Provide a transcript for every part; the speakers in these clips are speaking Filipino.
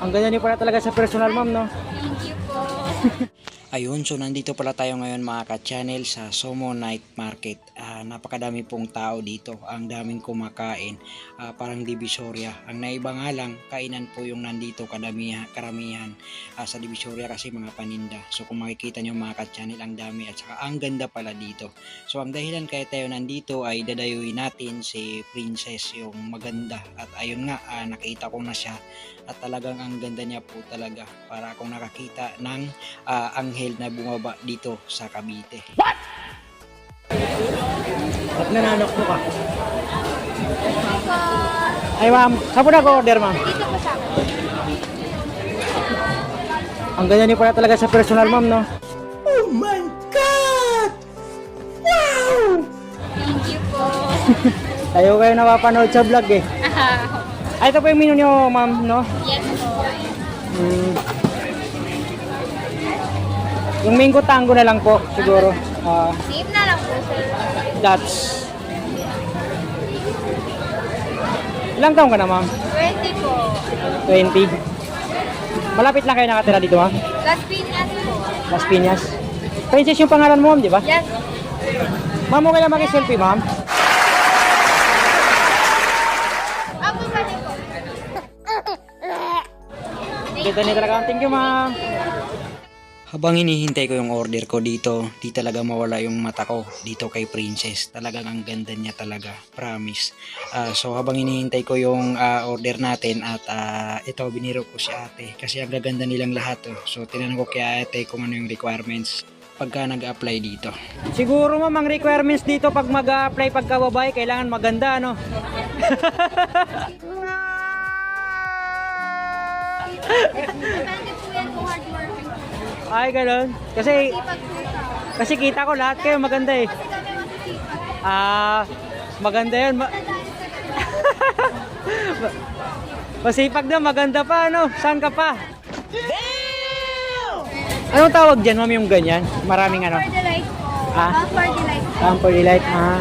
Ang ganda niyo pala talaga sa personal, ma'am, no? Thank you po. Ayun, so nandito pala tayo ngayon mga ka-channel sa Somo Night Market. Ah, napakadami pong tao dito. Ang daming kumakain. Ah, parang divisoria. Ang naiba nga lang, kainan po yung nandito kadamihan, karamihan ah, sa divisoria kasi mga paninda. So kung makikita nyo mga ka-channel, ang dami at saka ang ganda pala dito. So ang dahilan kaya tayo nandito ay dadayuin natin si Princess yung maganda. At ayun nga, ah, nakita ko na siya. At talagang ang ganda niya po talaga. Para akong nakakita ng ah, anghel na bumaba dito sa Cavite. At nananok mo ka. Ay, ma'am. Saan po nag-order, ma'am? Dito po sa akin. Ang ganda niyo pala talaga sa personal, ma'am, no? Thank you po. Tayo kayo napapanood sa vlog, eh. Ay, ito po yung menu niyo, ma'am, no? yes po. Mm. Yung mango tango na lang po, siguro. Ah, Same na lang po, sir. that's... Ilang taong ka na, ma'am? 20 po. 20. Malapit lang kayo nakatira dito, ma'am? Las Piñas po. Las Piñas. Princess yung pangalan mo, ma'am, di ba? Yes. Ma'am, okay lang mag-selfie, ma'am? Ako pa din po. Ganda niya talaga. Thank you, ma'am. Habang hinihintay ko yung order ko dito, di talaga mawala yung mata ko dito kay Princess. Talagang ang ganda niya talaga, promise. Ah, so habang hinihintay ko yung ah, order natin at ah, ito biniro ko si ate kasi ang gaganda nilang lahat. Oh. So tinanong ko kay ate kung ano yung requirements pagka nag-apply dito. Siguro, ma'am, ang requirements dito pag mag-apply pagka babae, kailangan maganda, ano? Depende po yan kung hardworking po. Ay, ganun. Kasi, kasi kita ko lahat kayo maganda eh. Ah, maganda yun. Ma- Masipag na, maganda pa, ano? Saan ka pa? Anong tawag dyan, ma'am, yung ganyan? Maraming ano? For the light po. Ah? Ah, for the light. Ah, for delight. Ah.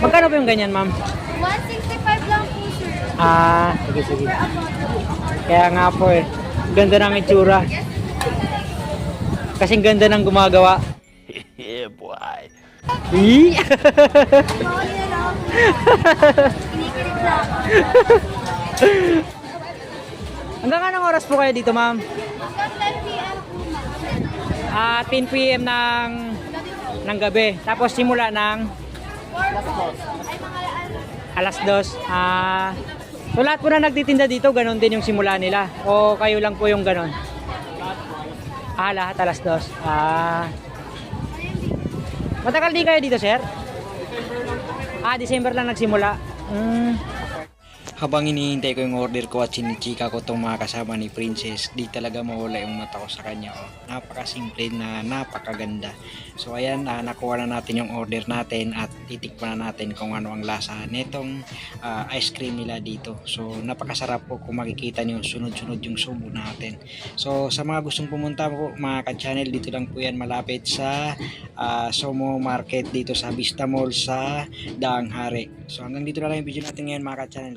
Magkano po yung ganyan, ma'am? 165 lang po, sir. Ah, sige, sige. Kaya nga po eh. Ganda ng itsura. Kasing ganda ng gumagawa. yeah, boy. Hanggang anong oras po kayo dito, ma'am? Hanggang 10 p.m. Ah, 10 p.m. ng ng gabi. Tapos simula ng 4 po. Ay, mga alas 2. Ah, so lahat po na nagtitinda dito, ganun din yung simula nila. O kayo lang po yung ganun? Ah, lahat 2. Ah. Matagal din kayo dito, sir? Ah, December lang nagsimula. Hmm. Habang hinihintay ko yung order ko at sinichika ko itong mga kasama ni Princess, di talaga mawala yung mata ko sa kanya. Oh. Napakasimple na napakaganda. So ayan, ah, nakuha na natin yung order natin at titikman na natin kung ano ang lasa nitong ah, ice cream nila dito. So napakasarap po kung makikita nyo sunod-sunod yung subo natin. So sa mga gustong pumunta po mga ka-channel, dito lang po yan malapit sa ah, Somo Market dito sa Vista Mall sa Daang. So hanggang dito na lang yung video natin ngayon mga ka-channel.